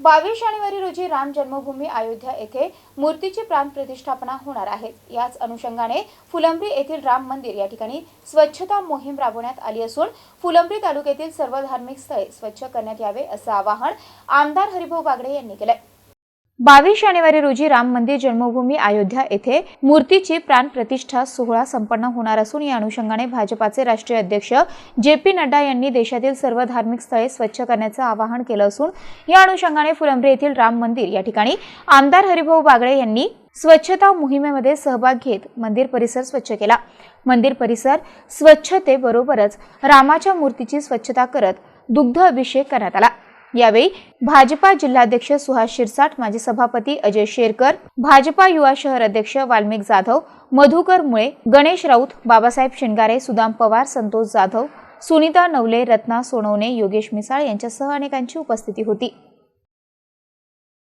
बावीस जानेवारी रोजी राम जन्मभूमी अयोध्या येथे मूर्तीची प्राण प्रतिष्ठापना होणार आहे. याच अनुषंगाने फुलंब्री येथील राम मंदिर या ठिकाणी स्वच्छता मोहीम राबवण्यात आली असून फुलंब्री तालुक्यातील सर्व धार्मिक स्थळे स्वच्छ करण्यात यावे असं आवाहन आमदार हरिभाऊ बागडे यांनी केलंय बावीस जानेवारी रोजी राम मंदिर जन्मभूमी अयोध्या येथे मूर्तीची प्राण प्रतिष्ठा सोहळा संपन्न होणार असून या अनुषंगाने भाजपाचे राष्ट्रीय अध्यक्ष जे पी नड्डा यांनी देशातील सर्व धार्मिक स्थळे स्वच्छ करण्याचं आवाहन केलं असून या अनुषंगाने फुलंब्री येथील राम मंदिर या ठिकाणी आमदार हरिभाऊ बागडे यांनी स्वच्छता मोहिमेमध्ये सहभाग घेत मंदिर परिसर स्वच्छ केला. मंदिर परिसर स्वच्छतेबरोबरच रामाच्या मूर्तीची स्वच्छता करत दुग्ध अभिषेक करण्यात आला. यावेळी भाजपा जिल्हाध्यक्ष सुहास शिरसाट माजी सभापती अजय शेरकर भाजपा युवा शहर अध्यक्ष वाल्मिक जाधव मधुकर मुळे गणेश राऊत बाबासाहेब शिंगारे सुदाम पवार संतोष जाधव सुनीता नवले रत्ना सोनवणे योगेश मिसाळ यांच्यासह अनेकांची उपस्थिती होती.